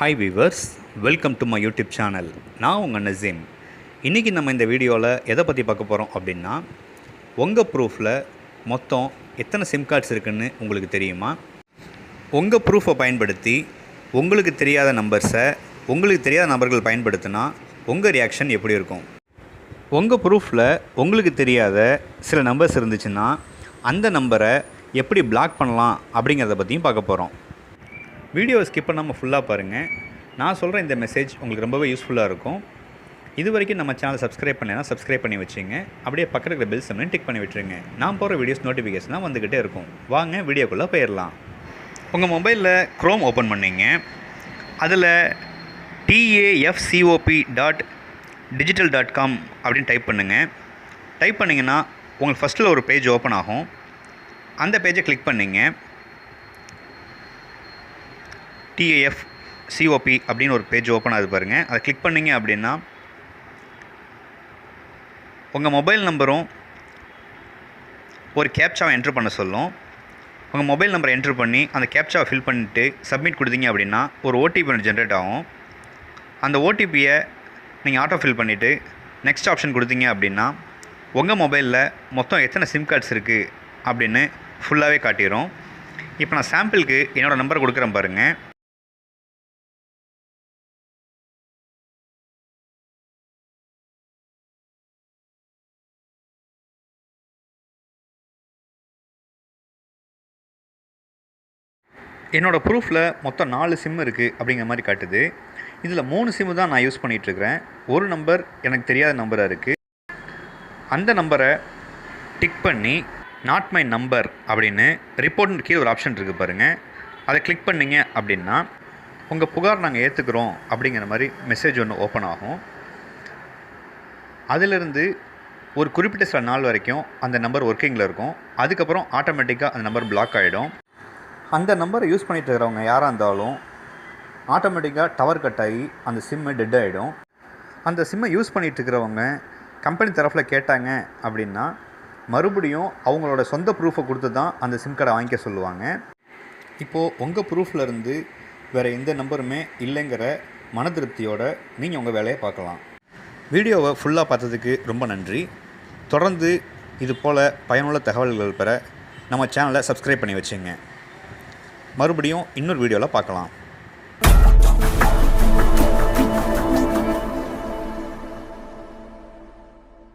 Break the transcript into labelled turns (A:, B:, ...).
A: Hi viewers welcome to my YouTube channel நான் உங்கள் நசீம் இன்றைக்கி நம்ம இந்த வீடியோவில் எதை பற்றி பார்க்க போகிறோம் அப்படின்னா உங்கள் ப்ரூஃபில் மொத்தம் எத்தனை சிம் கார்ட்ஸ் இருக்குன்னு உங்களுக்கு தெரியுமா? உங்கள் ப்ரூஃபை பயன்படுத்தி உங்களுக்கு தெரியாத நம்பர்ஸை உங்களுக்கு தெரியாத நபர்கள் பயன்படுத்தினா உங்கள் ரியாக்ஷன் எப்படி இருக்கும்? உங்கள் ப்ரூஃபில் உங்களுக்கு தெரியாத சில நம்பர்ஸ் இருந்துச்சுன்னா அந்த நம்பரை எப்படி பிளாக் பண்ணலாம் அப்படிங்கிறத பற்றியும் பார்க்க போகிறோம் வீடியோவை ஸ்கிப் பண்ணாமல் ஃபுல்லாக பாருங்கள் நான் சொல்கிற இந்த மெசேஜ் உங்களுக்கு ரொம்பவே யூஸ்ஃபுல்லாக இருக்கும். இது வரைக்கும் நம்ம சேனல் சப்ஸ்கிரைப் பண்ணலைன்னா சப்ஸ்கிரைப் பண்ணி வச்சுங்க. அப்படியே பக்கத்தில் இருக்கிற பெல் சம்மன் டிக் பண்ணி விட்டுருங்க. நான் போகிற வீடியோஸ் நோட்டிஃபிகேஷனாக வந்துக்கிட்டே இருக்கும். வாங்க வீடியோக்குள்ளே போயிடலாம் உங்கள் மொபைலில் க்ரோம் ஓப்பன் பண்ணீங்க. அதில் TAFCOP dot digital dot com அப்படின்னு டைப் பண்ணுங்கள் டைப் பண்ணிங்கன்னா உங்களுக்கு ஃபஸ்ட்டில் ஒரு பேஜ் ஓப்பன் ஆகும். அந்த பேஜை கிளிக் பண்ணிங்க. டிஏஎஃப் சிஓபி அப்படின்னு ஒரு பேஜ் ஓப்பன் ஆகுது பாருங்கள் அதை கிளிக் பண்ணிங்க அப்படின்னா உங்கள் மொபைல் நம்பரும் ஒரு கேப்சாவை என்ட்ரு பண்ண சொல்லும். உங்கள் மொபைல் நம்பரை என்ட்ரு பண்ணி அந்த கேப்சாவை ஃபில் பண்ணிவிட்டு சப்மிட் கொடுத்தீங்க அப்படின்னா ஒரு ஓடிபி ஒன்று ஜென்ரேட் ஆகும். அந்த ஓடிபியை நீங்கள் ஆட்டோ ஃபில் பண்ணிவிட்டு நெக்ஸ்ட் ஆப்ஷன் கொடுத்தீங்க அப்படின்னா உங்கள் மொபைலில் மொத்தம் எத்தனை சிம் கார்ட்ஸ் இருக்குது அப்படின்னு ஃபுல்லாகவே காட்டிடும் இப்போ நான் சாம்பிளுக்கு என்னோடய நம்பர் கொடுக்குறேன் பாருங்கள் என்னோடய ப்ரூஃபில் மொத்தம் நாலு சிம் இருக்குது அப்படிங்கிற மாதிரி காட்டுது. இதில் மூணு சிம்மு தான் நான் யூஸ் பண்ணிகிட்ருக்கிறேன் ஒரு நம்பர் எனக்கு தெரியாத நம்பராக இருக்குது அந்த நம்பரை டிக் பண்ணி நாட் மை நம்பர் அப்படின்னு ரிப்போர்ட்னு கீழே ஒரு ஆப்ஷன் இருக்குது பாருங்கள் அதை கிளிக் பண்ணிங்க அப்படின்னா உங்கள் புகார் நாங்கள் ஏற்றுக்கிறோம் அப்படிங்கிற மாதிரி மெசேஜ் ஒன்று ஓப்பன் ஆகும். அதிலிருந்து ஒரு குறிப்பிட்ட சில நாள் வரைக்கும் அந்த நம்பர் ஒர்க்கிங்கில் இருக்கும். அதுக்கப்புறம் ஆட்டோமேட்டிக்காக அந்த நம்பர் பிளாக் ஆகிடும் அந்த நம்பரை யூஸ் பண்ணிகிட்டு இருக்கிறவங்க யாராக இருந்தாலும் ஆட்டோமேட்டிக்காக டவர் கட் ஆகி அந்த சிம்மு டெட் ஆகிடும் அந்த சிம்மை யூஸ் பண்ணிகிட்டு இருக்கிறவங்க கம்பெனி தரப்பில் கேட்டாங்க அப்படின்னா மறுபடியும் அவங்களோட சொந்த ப்ரூஃபை கொடுத்து தான் அந்த சிம் கார்டை வாங்கிக்க சொல்லுவாங்க. இப்போது உங்கள் ப்ரூஃபில் இருந்து வேறு எந்த நம்பருமே இல்லைங்கிற மன திருப்தியோடு நீங்கள் உங்கள் வேலையை பார்க்கலாம். வீடியோவை ஃபுல்லாக பார்த்ததுக்கு ரொம்ப நன்றி. தொடர்ந்து இது போல் பயனுள்ள தகவல்கள் பெற நம்ம சேனலை சப்ஸ்கிரைப் பண்ணி வச்சுங்க. மறுபடியும் இன்னொரு வீடியோவில் பார்க்கலாம்.